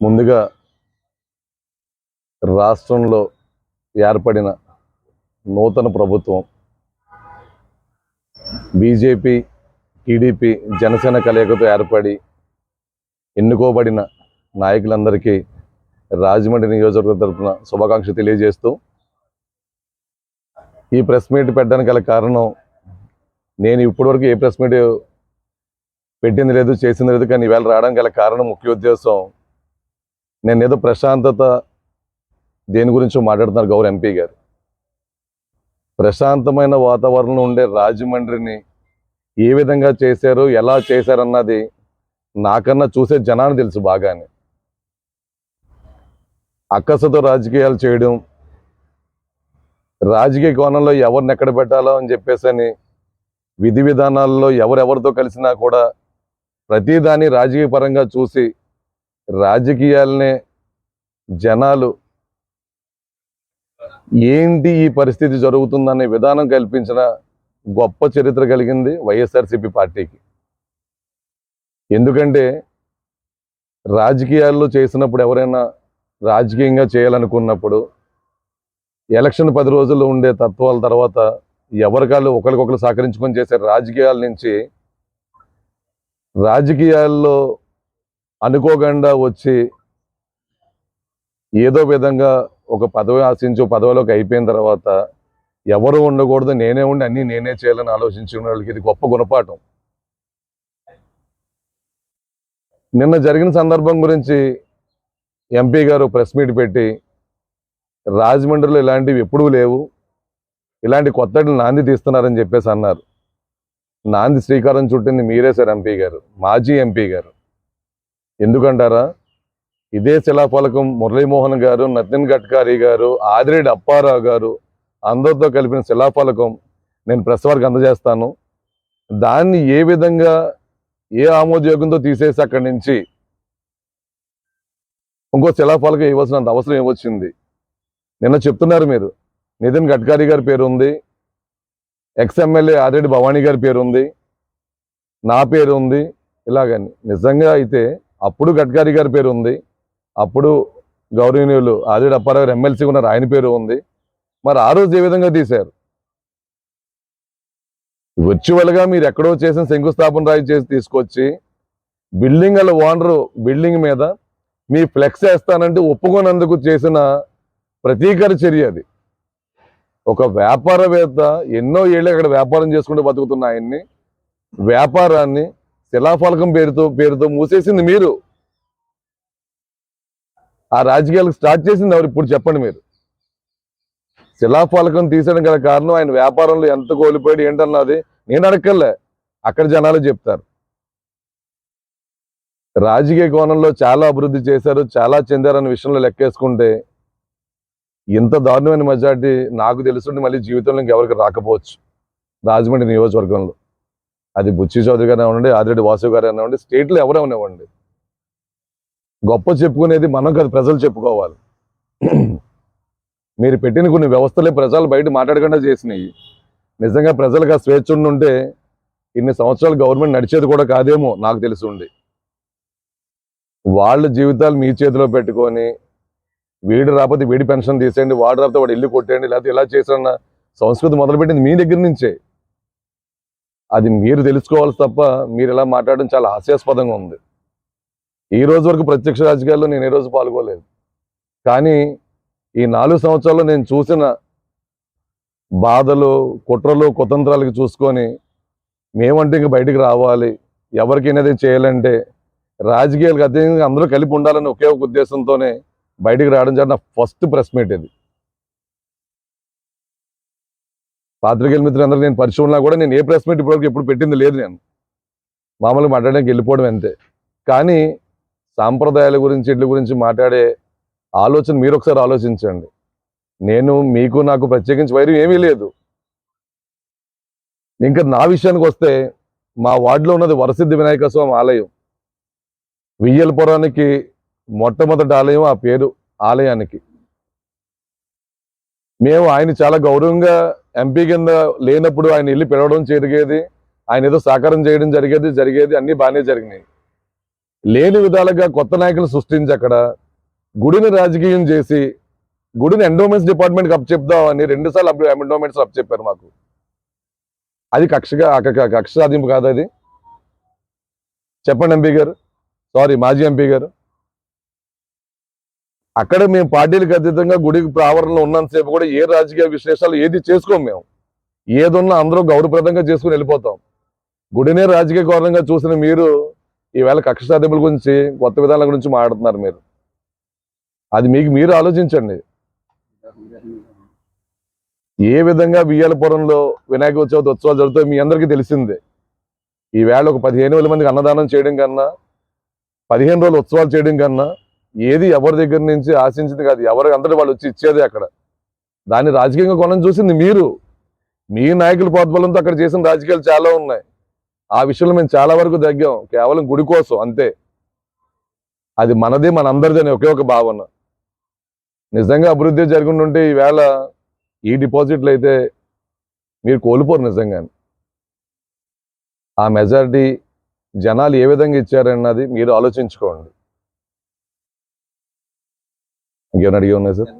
ముందుగా రాష్ట్రంలో ఏర్పడిన నూతన ప్రభుత్వం బీజేపీ టీడీపీ జనసేన కలయికతో ఏర్పడి ఎన్నుకోబడిన నాయకులందరికీ రాజమండ్రి నియోజకవర్గం తరఫున శుభాకాంక్షలు తెలియజేస్తూ ఈ ప్రెస్ మీట్ పెట్టడానికి గల కారణం నేను ఇప్పటివరకు ఏ ప్రెస్ మీట్ పెట్టింది లేదు చేసింది లేదు కానీ ఈవేళ రావడానికి గల కారణం ముఖ్య ఉద్దేశం నేను ఏదో ప్రశాంతత దేని గురించో మాట్లాడుతున్నారు గౌరవ ఎంపీ గారు. ప్రశాంతమైన వాతావరణం ఉండే రాజమండ్రిని ఏ విధంగా చేశారు ఎలా చేశారన్నది నాకన్నా చూసే జనాన్ని తెలుసు బాగానే. అక్కసతో రాజకీయాలు చేయడం రాజకీయ కోణంలో ఎవరిని ఎక్కడ పెట్టాలో అని చెప్పేసి అని విధి విధానాల్లో ఎవరెవరితో కలిసినా కూడా ప్రతిదాన్ని రాజకీయ పరంగా చూసి రాజకీయాలనే జనాలు ఏంటి ఈ పరిస్థితి జరుగుతుందనే విధానం కల్పించిన గొప్ప చరిత్ర కలిగింది వైఎస్ఆర్సీపీ పార్టీకి. ఎందుకంటే రాజకీయాల్లో చేసినప్పుడు ఎవరైనా రాజకీయంగా చేయాలనుకున్నప్పుడు ఎలక్షన్ పది రోజుల్లో ఉండే తత్వాల తర్వాత ఎవరికాళ్ళు ఒకరికొకరు సహకరించుకొని చేసే రాజకీయాల నుంచి రాజకీయాల్లో అనుకోకుండా వచ్చి ఏదో విధంగా ఒక పదవి ఆశించి పదవిలోకి అయిపోయిన తర్వాత ఎవరు ఉండకూడదు నేనే ఉండి అన్నీ నేనే చేయాలని ఆలోచించుకునే వాళ్ళకి ఇది గొప్ప గుణపాఠం. నిన్న జరిగిన సందర్భం గురించి ఎంపీ గారు ప్రెస్ మీట్ పెట్టి రాజమండ్రిలో ఇలాంటివి ఎప్పుడూ లేవు ఇలాంటి కొత్తటి నాంది తీస్తున్నారని చెప్పేసి అన్నారు. నాంది శ్రీకారం చుట్టింది మీరే సార్ ఎంపీ గారు మాజీ ఎంపీ గారు. ఎందుకంటారా? ఇదే శిలాఫలకం మురళీమోహన్ గారు నతిన్ గడ్కారీ గారు ఆదిరెడ్డి అప్పారావు గారు అందరితో కలిపిన శిలాఫలకం నేను ప్రెస్ వారికి అందజేస్తాను. దాన్ని ఏ విధంగా ఏ ఆమోదయోగంతో తీసేసి అక్కడి నుంచి ఇంకో శిలాఫలకం ఇవ్వాల్సినంత అవసరం ఏమొచ్చింది నిన్న చెప్తున్నారు మీరు నితిన్ గడ్కరీ గారి పేరు ఉంది ఎక్స్ ఎమ్మెల్యే ఆదిరెడ్డి భవానీ గారి పేరు ఉంది నా పేరు ఉంది ఇలాగని. నిజంగా అయితే అప్పుడు గడ్కరీ గారి పేరు ఉంది అప్పుడు గౌరవనీయులు ఆదిరెడ్డి అప్పారావు ఎమ్మెల్సీ ఉన్నారు ఆయన పేరు ఉంది. మరి ఆ రోజు ఏ విధంగా తీశారు? వర్చువల్గా మీరు ఎక్కడో చేసిన శంకుస్థాపన రాయి చేసి తీసుకొచ్చి బిల్డింగ్ అలా ఓనరు బిల్డింగ్ మీద మీ ఫ్లెక్స్ వేస్తానంటే ఒప్పుకోనందుకు చేసిన ప్రతీకార చర్య అది. ఒక వ్యాపారవేత్త ఎన్నో ఏళ్ళు అక్కడ వ్యాపారం చేసుకుంటూ బతుకుతున్న ఆయన్ని వ్యాపారాన్ని శిలాఫలకం పేరుతో పేరుతో మూసేసింది మీరు. ఆ రాజకీయాలకు స్టార్ట్ చేసింది ఎవరు ఇప్పుడు చెప్పండి మీరు? శిలాఫలకం తీసడం గల కారణం ఆయన వ్యాపారంలో ఎంత కోల్పోయాడు ఏంటన్నది నేను అడగలే అక్కడ జనాలు చెప్తారు. రాజకీయ కోణంలో చాలా అభివృద్ధి చేశారు చాలా చెందారన్న విషయంలో లెక్కేసుకుంటే ఇంత దారుణమైన మెజార్టీ నాకు తెలుసుండి మళ్ళీ జీవితంలో ఇంకెవరికి రాకపోవచ్చు. రాజమండ్రి నియోజకవర్గంలో. అది బుచ్చి చౌదరి గారు అవ్వండి ఆదిరెడ్డి వాసు గారు అవ్వండి స్టేట్లో ఎవరు అవనివ్వండి గొప్ప చెప్పుకునేది మనం కాదు ప్రజలు చెప్పుకోవాలి. మీరు పెట్టిన కొన్ని వ్యవస్థలే ప్రజలు బయట మాట్లాడకుండా చేసినాయి. నిజంగా ప్రజలకు ఆ స్వేచ్ఛ ఉండి ఉంటే ఇన్ని సంవత్సరాలు గవర్నమెంట్ నడిచేది కూడా కాదేమో నాకు తెలిసి ఉండి. వాళ్ళ జీవితాలు మీ చేతిలో పెట్టుకొని వీడు రాకపోతే వీడి పెన్షన్ తీసేయండి వాడు రాకపోతే వాడు ఇల్లు కొట్టేయండి లేకపోతే ఇలా చేసిన సంస్కృతి మొదలుపెట్టింది మీ దగ్గర నుంచే. అది మీరు తెలుసుకోవాలి తప్ప మీరు ఇలా మాట్లాడడం చాలా హాస్యాస్పదంగా ఉంది. ఈ రోజు వరకు ప్రత్యక్ష రాజకీయాల్లో నేను ఏ రోజు పాల్గొలేదు కానీ ఈ నాలుగు సంవత్సరాల్లో నేను చూసిన బాధలు కుట్రలు కుతంత్రాలకి చూసుకొని మేమంటే ఇంక బయటికి రావాలి ఎవరికైనా ఏదైనా చేయాలంటే రాజకీయాలకు అత్యంగా అందరూ కలిపి ఉండాలని ఒకే ఒక ఉద్దేశంతోనే బయటికి రావడం జరిగిన ఫస్ట్ ప్రెస్ మీట్ ఇది. పాత్రికేయుల మిత్రులందరూ నేను పరిచయం కూడా నేను ఏ ప్రెస్ మీట్ ఇప్పటివరకు ఎప్పుడు పెట్టింది లేదు నేను. మామూలుగా మాట్లాడడానికి వెళ్ళిపోవడం అంతే. కానీ సాంప్రదాయాల గురించి ఇట్ల గురించి మాట్లాడే ఆలోచన మీరు ఒకసారి ఆలోచించండి. నేను మీకు నాకు ప్రత్యేకించి వైరం ఏమీ లేదు. ఇంకా నా విషయానికి వస్తే మా వార్డులో ఉన్నది వరసిద్ధి వినాయక స్వామి ఆలయం. వియ్యలపురానికి మొట్టమొదటి ఆలయం ఆ పేరు ఆలయానికి. మేము ఆయన చాలా గౌరవంగా ఎంపీ కింద లేనప్పుడు ఆయన ఇల్లు పిలవడం జరిగేది. ఆయన ఏదో సహకారం చేయడం జరిగేది జరిగేది అన్నీ బాగానే జరిగినాయి. లేని విధాలుగా కొత్త నాయకులు సృష్టించి అక్కడ గుడిని రాజకీయం చేసి గుడిని ఎండోమెంట్స్ డిపార్ట్మెంట్కి అప్ చెప్దామని రెండుసార్లు అప్ ఎండోమెంట్స్ అప్ చెప్పారు మాకు. అది కక్షగా కక్ష సాధింపు కాదు అది. చెప్పండి ఎంపీ గారు. సారీ మాజీ ఎంపీ గారు. అక్కడ మేము పార్టీలకు అతీతంగా గుడి ప్రావరణలో ఉన్నంతసేపు కూడా ఏ రాజకీయ విశ్లేషణలు ఏది చేసుకోం మేము. ఏదున్నా అందరూ గౌరవప్రదంగా చేసుకుని వెళ్ళిపోతాం. గుడినే రాజకీయ కారణంగా చూసిన మీరు ఈవేళ కక్ష సాధింపుల గురించి కొత్త విధానాల గురించి మాట్లాడుతున్నారు మీరు. అది మీకు మీరు ఆలోచించండి. ఏ విధంగా వియ్యాలపురంలో వినాయక చవితి ఉత్సవాలు జరుగుతాయి మీ అందరికీ తెలిసిందే. ఈవేళ ఒక పదిహేను వేల మందికి అన్నదానం చేయడం కన్నా పదిహేను రోజులు ఉత్సవాలు చేయడం కన్నా ఏది ఎవరి దగ్గర నుంచి ఆశించింది కాదు ఎవరికి అందరూ వాళ్ళు వచ్చి ఇచ్చేది అక్కడ. దాన్ని రాజకీయంగా కొనం చూసింది మీరు. మీ నాయకుల ప్రోద్బలంతో అక్కడ చేసిన రాజకీయాలు చాలా ఉన్నాయి. ఆ విషయంలో మేము చాలా వరకు తగ్గాం. కేవలం గుడి కోసం అంతే. అది మనదే మన అని ఒకే ఒక భావన. నిజంగా అభివృద్ధి జరుగుతుంటే ఈవేళ ఈ డిపాజిట్లు అయితే మీరు కోల్పోరు నిజంగా ఆ మెజారిటీ జనాలు ఏ విధంగా ఇచ్చారన్నది మీరు ఆలోచించుకోండి. ఇంకేమైనా అడిగి ఉన్నాయి సార్?